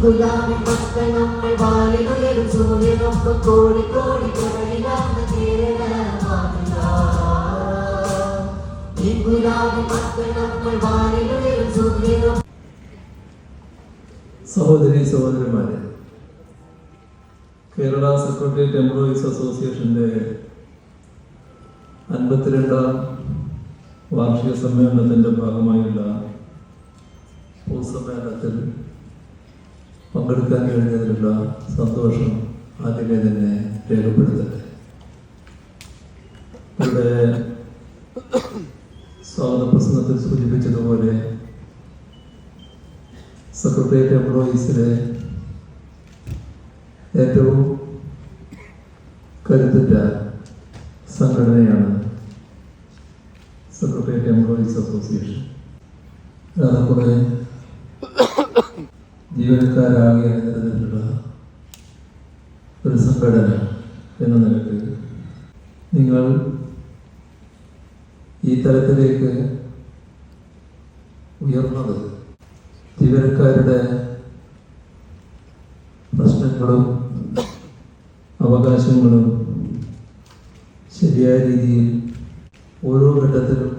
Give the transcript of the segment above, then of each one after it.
ഗുലാബി മക്കൾ നമ്മൾ വാലിലുയരും സൂര്യനൊപ്പം കോടി കോടി കടലിലാണ് കേരള സഹോദരി സഹോദരന്മാരെ കേരള സെക്രട്ടേറിയറ്റ് എംപ്ലോയീസ് അസോസിയേഷന്റെ അൻപത്തിരണ്ടാം വാർഷിക സമ്മേളനത്തിന്റെ ഭാഗമായുള്ള പൊതുസമ്മേളനത്തിൽ പങ്കെടുക്കാൻ കഴിഞ്ഞതിലുള്ള സന്തോഷം ആദ്യമേ തന്നെ രേഖപ്പെടുത്തട്ടെ. ഇവിടെ സ്വാഗത പ്രസംഗത്തിൽ സൂചിപ്പിച്ചതുപോലെ സെക്രട്ടേറിയറ്റ് എംപ്ലോയീസിലെ ഏറ്റവും കരുത്തുറ്റ സംഘടനയാണ് സെക്രട്ടേറിയറ്റ് എംപ്ലോയീസ് അസോസിയേഷൻ. ഏറെക്കുറെ ജീവനക്കാരാകെ അണിനിരന്നിട്ടുള്ള ഒരു സംഘടന എന്ന നിലയ്ക്ക് നിങ്ങൾ ഈ തലത്തിലേക്ക് ഉയർന്നത് ജീവനക്കാരുടെ പ്രശ്നങ്ങളും അവകാശങ്ങളും ശരിയായ രീതിയിൽ ഓരോ ഘട്ടത്തിലും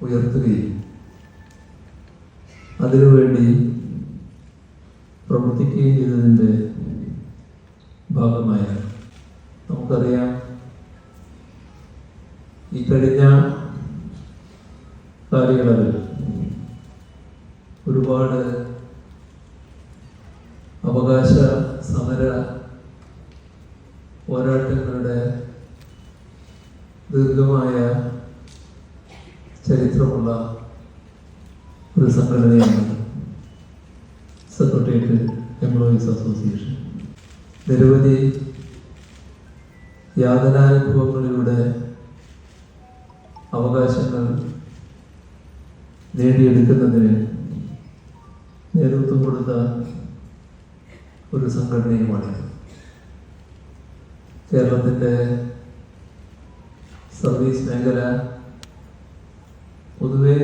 ഉയർത്തുകയും അതിനുവേണ്ടി പ്രവർത്തിക്കുകയും ചെയ്തതിന്റെ ഭാഗമായ നമുക്കറിയാം ഈ കഴിഞ്ഞ കാലയളവിൽ ഒരുപാട് അവകാശ സമര പോരാട്ടങ്ങളുടെ ദീർഘമായ ചരിത്രമുള്ള ഒരു സംഘടനയാണ് സെക്രട്ടേറിയറ്റ് എംപ്ലോയീസ് അസോസിയേഷൻ. നിരവധി യാതനാനുഭവങ്ങളിലൂടെ അവകാശങ്ങൾ നേടിയെടുക്കുന്നതിന് നേതൃത്വം കൊടുത്ത ഒരു സംഘടനയുമാണ് കേരളത്തിന്റെ സർവീസ് മേഖല പൊതുവെ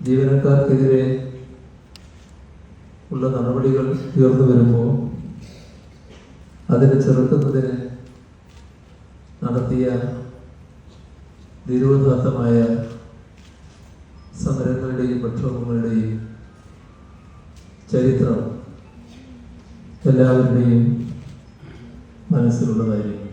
ജീവനക്കാർക്കെതിരെ ഉള്ള നടപടികൾ ഉയർന്നു വരുമ്പോൾ അതിനെ ചെറുക്കുന്നതിന് നടത്തിയ നിരോധാത്തമായ സമരങ്ങളുടെയും പ്രക്ഷോഭങ്ങളുടെയും ചരിത്രം എല്ലാവരുടെയും മനസ്സിലുള്ളതായിരിക്കും.